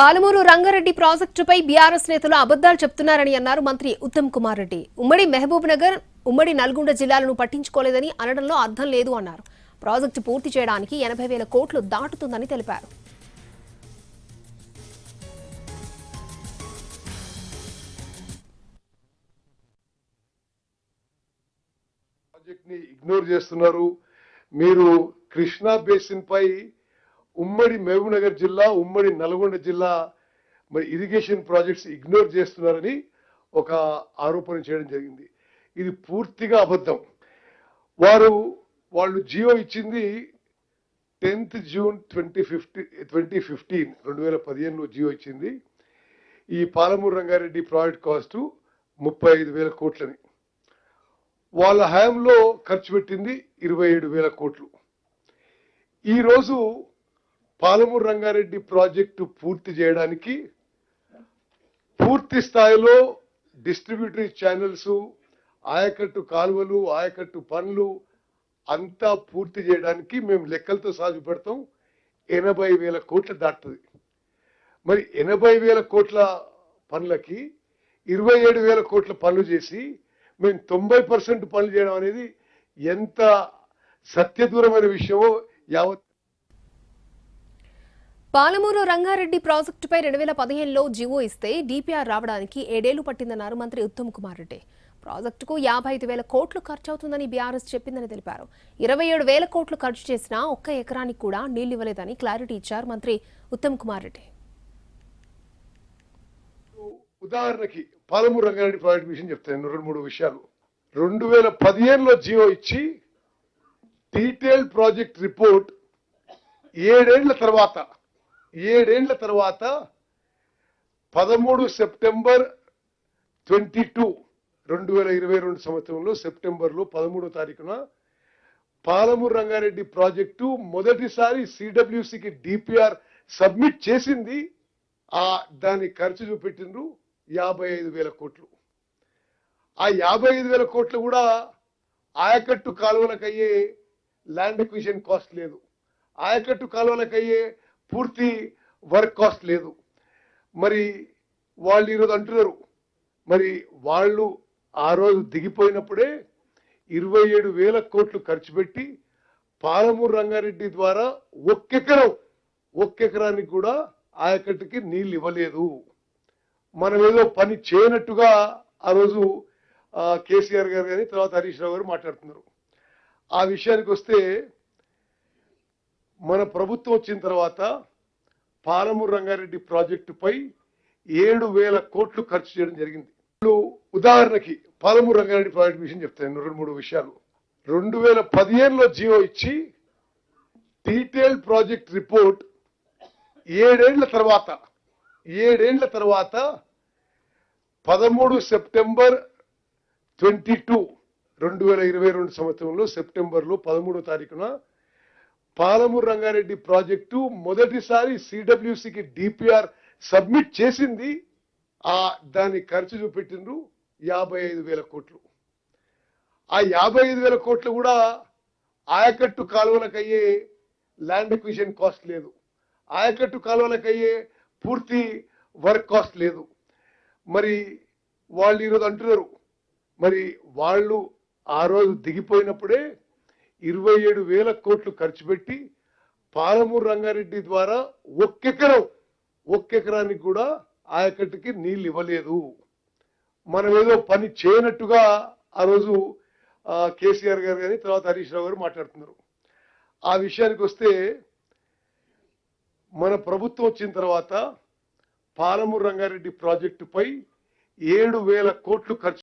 పాలమూరు రంగారెడ్డి ప్రాజెక్టుపై బీఆర్ఎస్ నేతలు అబద్దాలు చెప్తున్నారని అన్నారు మంత్రి ఉత్తమ్ కుమార్ రెడ్డి. ఉమ్మడి మహబూబ్ నగర్ ఉమ్మడి నల్గొండ జిల్లాలను పట్టించుకోలేదని అనడంలో అర్థం లేదు అన్నారు. ప్రాజెక్టు పూర్తి చేయడానికి ఎనభై వేల కోట్లు దాటుతుందని తెలిపారు. ఇగ్నోర్ చేస్తున్నారు. మీరు కృష్ణా బేసిన్ పై ఉమ్మడి మహబూబ్నగర్ జిల్లా ఉమ్మడి నల్గొండ జిల్లా మరి ఇరిగేషన్ ప్రాజెక్ట్స్ ఇగ్నోర్ చేస్తున్నారని ఒక ఆరోపణ చేయడం జరిగింది. ఇది పూర్తిగా అబద్ధం. వారు వాళ్ళు జియో ఇచ్చింది tenth June twenty fifty twenty fifteen రెండు వేల పదిహేనులో జియో ఇచ్చింది. ఈ పాలమూరు రంగారెడ్డి ప్రాజెక్ట్ కాస్ట్ ముప్పై ఐదు వేల కోట్లని. వాళ్ళ హయాంలో ఖర్చు పెట్టింది ఇరవై ఏడు వేల కోట్లు. ఈరోజు పాలమూరు రంగారెడ్డి ప్రాజెక్టు పూర్తి చేయడానికి పూర్తి స్థాయిలో డిస్ట్రిబ్యూటరీ ఛానల్స్ ఆయకట్టు కాలువలు ఆయకట్టు పనులు అంతా పూర్తి చేయడానికి మేము లెక్కలతో సాగు పెడతాం. ఎనభై వేల కోట్లు దాటుతుంది. మరి ఎనభై వేల కోట్ల పనులకి ఇరవై ఏడు వేల కోట్ల పనులు చేసి మేము తొంభై పర్సెంట్ పనులు చేయడం అనేది ఎంత సత్యదూరమైన విషయమో యావత్ పాలమూరు రంగారెడ్డి ప్రాజెక్టుపై రెండు వేల పదిహేనులో జీవో ఇస్తే డీపీఆర్ రావడానికి ఏడేళ్ళు పట్టిందన్నారు మంత్రి ఉత్తమ్ కుమార్ రెడ్డి. ప్రాజెక్టుకు యాభై ఐదు వేల కోట్లు ఖర్చు అవుతుందని బీఆర్ఎస్ చెప్పిందని తెలిపారు. ఇరవై ఏడు వేల కోట్లు ఖర్చు చేసినా ఒక్క ఎకరానికి కూడా నీళ్ళు ఇవ్వలేదని క్లారిటీ ఇచ్చారు మంత్రి ఉత్తమ్ కుమార్ రెడ్డి. ఉదాహరణకి పాలమూరు రంగారెడ్డి ప్రాజెక్ట్ విషయం చెప్తాను రెండు మూడు విషయాలు. రెండు వేల పదిహేనులో జియో ఇచ్చి డీటెయిల్డ్ ప్రాజెక్ట్ రిపోర్ట్ ఏడేళ్ళ తర్వాత ఏడేండ్ల తర్వాత పదమూడు సెప్టెంబర్ ట్వంటీ టూ రెండు వేల ఇరవై రెండు సంవత్సరంలో సెప్టెంబర్లో పదమూడో తారీఖున పాలమూరు రంగారెడ్డి ప్రాజెక్టు మొదటిసారి సిడబ్ల్యూసికి డిపిఆర్ సబ్మిట్ చేసింది. ఆ దాని ఖర్చు చూపెట్టిండ్రు యాభై ఐదు వేల కోట్లు. ఆ యాభై ఐదు వేల కోట్లు కూడా ఆయకట్టు కాలువలకు అయ్యే ల్యాండ్ ఎక్విజిషన్ కాస్ట్ లేదు. ఆయకట్టు కాలువలకు అయ్యే పూర్తి వర్క్ కాస్ట్ లేదు. మరి వాళ్ళు ఈరోజు అంటున్నారు. మరి వాళ్ళు ఆ రోజు దిగిపోయినప్పుడే ఇరవై ఏడు వేల కోట్లు ఖర్చు పెట్టి పాలమూరు రంగారెడ్డి ద్వారా ఒక్కెకరం ఒక్కెకరానికి కూడా ఆయకట్టుకి నీళ్ళు ఇవ్వలేదు. మనం ఏదో పని చేయనట్టుగా ఆ రోజు కేసీఆర్ గారు కానీ తర్వాత హరీష్ రావు గారు మాట్లాడుతున్నారు. ఆ విషయానికి వస్తే మన ప్రభుత్వం వచ్చిన తర్వాత పాలమూరు రంగారెడ్డి ప్రాజెక్టుపై ఏడు వేల కోట్లు ఖర్చు చేయడం జరిగింది. ఇప్పుడు ఉదాహరణకి పాలమూరు రంగారెడ్డి ప్రాజెక్టు విషయం చెప్తాను రెండు మూడు విషయాలు. రెండు వేల పదిహేనులో జియో ఇచ్చి డీటెయిల్ ప్రాజెక్ట్ రిపోర్ట్ ఏడేళ్ళ తర్వాత ఏడేళ్ళ తర్వాత పదమూడు సెప్టెంబర్ ట్వంటీ టూ రెండు వేల ఇరవై రెండు సంవత్సరంలో సెప్టెంబర్లో పదమూడో తారీఖున పాలమూరు రంగారెడ్డి ప్రాజెక్టు మొదటిసారి సిడబ్ల్యూసికి డిపిఆర్ సబ్మిట్ చేసింది. ఆ దాన్ని ఖర్చు చూపెట్టిండ్రు యాభై ఐదు వేల కోట్లు. ఆ యాభై ఐదు వేల కోట్లు కూడా ఆయకట్టు కాలువలకు అయ్యే ల్యాండ్ ఎక్విషన్ కాస్ట్ లేదు. ఆయకట్టు కాలువలకు అయ్యే పూర్తి వర్క్ కాస్ట్ లేదు. మరి వాళ్ళు ఈరోజు అంటున్నారు. మరి వాళ్ళు ఆ రోజు దిగిపోయినప్పుడే ఇరవై ఏడు వేల కోట్లు ఖర్చు పెట్టి పాలమూరు రంగారెడ్డి ద్వారా ఒక్కెకరం ఒక్కెకరానికి కూడా ఆయకట్టుకి నీళ్ళు ఇవ్వలేదు. మనం ఏదో పని చేయనట్టుగా ఆ రోజు కేసీఆర్ గారు కానీ తర్వాత హరీష్ రావు గారు మాట్లాడుతున్నారు. ఆ విషయానికి వస్తే మన ప్రభుత్వం వచ్చిన తర్వాత పాలమూరు రంగారెడ్డి ప్రాజెక్టుపై ఏడు వేల కోట్లు ఖర్చు